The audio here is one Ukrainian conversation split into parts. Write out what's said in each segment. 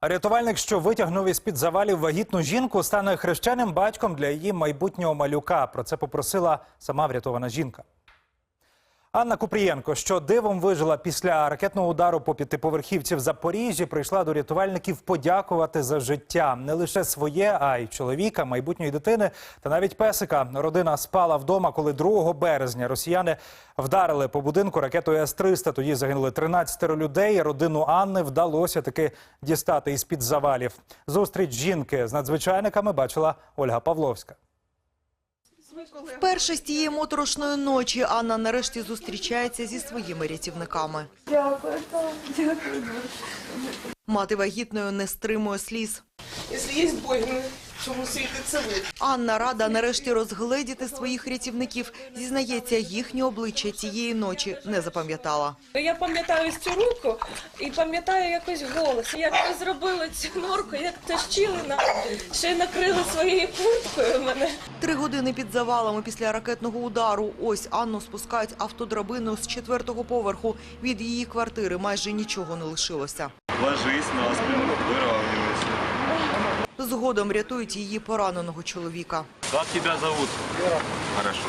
Рятувальник, що витягнув із під завалів вагітну жінку, стане хрещеним батьком для її майбутнього малюка. Про це попросила сама врятована жінка. Анна Купрієнко, що дивом вижила після ракетного удару по п'ятиповерхівці в Запоріжжі, прийшла до рятувальників подякувати за життя не лише своє, а й чоловіка, майбутньої дитини та навіть песика. Родина спала вдома, коли 2 березня росіяни вдарили по будинку ракетою С-300. Тоді загинули 13 людей. Родину Анни вдалося таки дістати із під завалів. Зустріч жінки з надзвичайниками бачила Ольга Павловська. Вперше з тієї моторошної ночі Анна нарешті зустрічається зі своїми рятівниками. Дякую, дякую. Мати вагітною не стримує сліз. Якщо є ну, чому світи це ви? Анна рада нарешті розгледіти своїх рятівників. Зізнається, їхні обличчя цієї ночі не запам'ятала. Я пам'ятаю цю руку і пам'ятаю якось голос. Як ви зробили цю норку, як тащили на ще й накрили своєю курткою мене. Три години під завалами після ракетного удару. Ось Анну спускають автодрабиною з четвертого поверху. Від її квартири майже нічого не лишилося. Ложись на спину, выравнивайся. Згодом рятують її пораненого чоловіка. Як тебя зовут? Хорошо.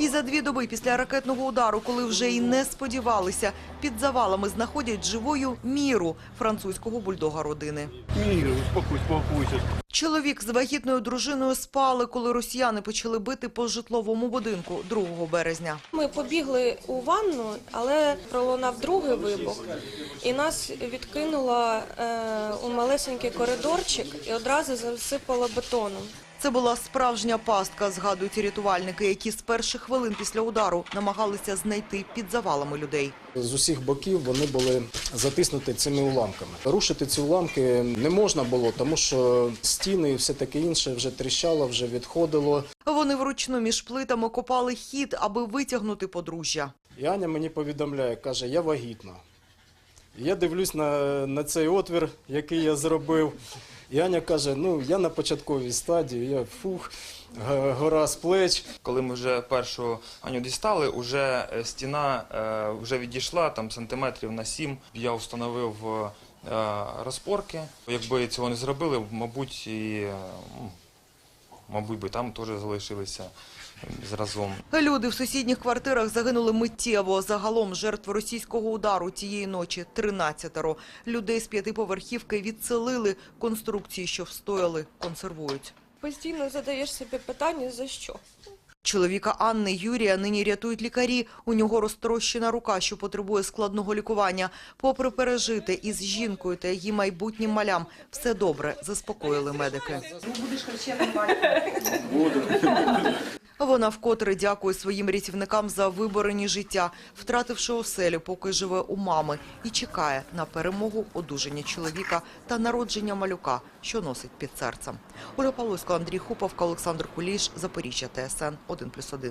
І за дві доби після ракетного удару, коли вже й не сподівалися, під завалами знаходять живою міру французького бульдога родини. Мира, успокойся, успокойся. Чоловік з вагітною дружиною спали, коли росіяни почали бити по житловому будинку 2 березня. Ми побігли у ванну, але пролунав другий вибух, і нас відкинуло е, у малесенький коридорчик і одразу засипало бетоном. Це була справжня пастка, згадують рятувальники, які з перших хвилин після удару намагалися знайти під завалами людей. З усіх боків вони були затиснуті цими уламками. Рушити ці уламки не можна було, тому що стіни і все таке інше вже тріщало, вже відходило. Вони вручну між плитами копали хід, аби витягнути подружжя. І Аня мені повідомляє, каже, я вагітна. Я дивлюсь на, на цей отвір, який я зробив. І Аня каже: ну я на початковій стадії, я фух, гора з плеч. Коли ми вже першу Аню дістали, вже е, стіна е, вже відійшла там сантиметрів на сім. Я встановив е, розпорки. Якби цього не зробили, мабуть, і мабуть би там теж залишилися зразом. Люди в сусідніх квартирах загинули миттєво. Загалом жертв російського удару тієї ночі 13-ро. Людей з п'ятиповерхівки відселили. Конструкції, що встояли, консервують. Постійно задаєш собі питання, за що? Чоловіка Анни Юрія нині рятують лікарі. У нього розтрощена рука, що потребує складного лікування. Попри пережити із жінкою та її майбутнім малям, все добре, заспокоїли медики. Вона вкотре дякує своїм рятівникам за виборені життя, втративши оселю, поки живе у мами, і чекає на перемогу одужання чоловіка та народження малюка, що носить під серцем. Ольга Павловська, Андрій Хуповка, Олександр Куліш, Запоріжжя, ТСН 1+,1.